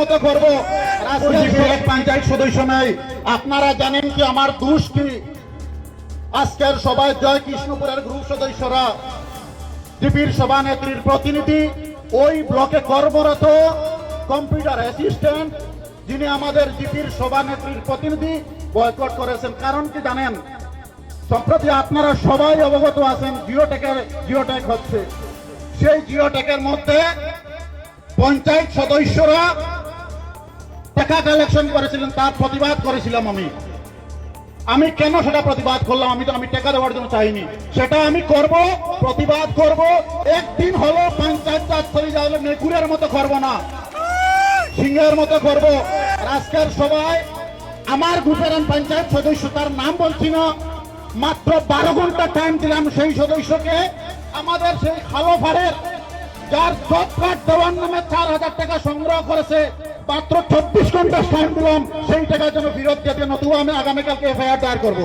মতো করব রাজনীতির এক পঞ্চায়েত সদস্য নাই। আপনারা জানেন কি আমার দুষ কি? আজকের সবাই জয় কৃষ্ণপুরের গ্রুপ সদস্যরা জিপির সভানেত্রীর প্রতিনিধি, ওই ব্লকে কর্মরত কম্পিউটার অ্যাসিস্ট্যান্ট, যিনি আমাদের জিপির সভানেত্রীর প্রতিনিধি, বয়কট করেছেন। কারণ কি জানেন? সম্প্রতি আপনারা সবাই অবগত আছেন, জিওটেকের, জিওটেক হচ্ছে। সেই জিওটেকের মধ্যে পঞ্চায়েত সদস্যরা টাকা কালেকশন করেছিলেন, তার প্রতিবাদ করেছিলাম আমি। আমি কেন সেটা প্রতিবাদ করলাম? আমি তো, আমি টাকা দেওয়ার জন্য চাইনি। সেটা আমি করব, প্রতিবাদ করব। একদিন হলো পঞ্চায়েত চাঁদছড়ি যাওয়ালে মেকুরের মতো করব না, সিংহের মতো করব। আজকের সবাই আমার গ্রুপের পঞ্চায়েত সদস্য, তার নাম বলছি না, মাত্র বারো ঘণ্টা টাইম দিলাম সেই সদস্যকে। আমাদের সেই খালোফাড়ের যার সব দেওয়ার নামে চার হাজার টাকা সংগ্রহ করেছে, মাত্র চব্বিশ ঘণ্টা টাইম দিলাম, সেই টাকার জন্য বিরোধ দিয়ে নতুবা আমি আগামীকালকে এফআইআর দায়ের করব।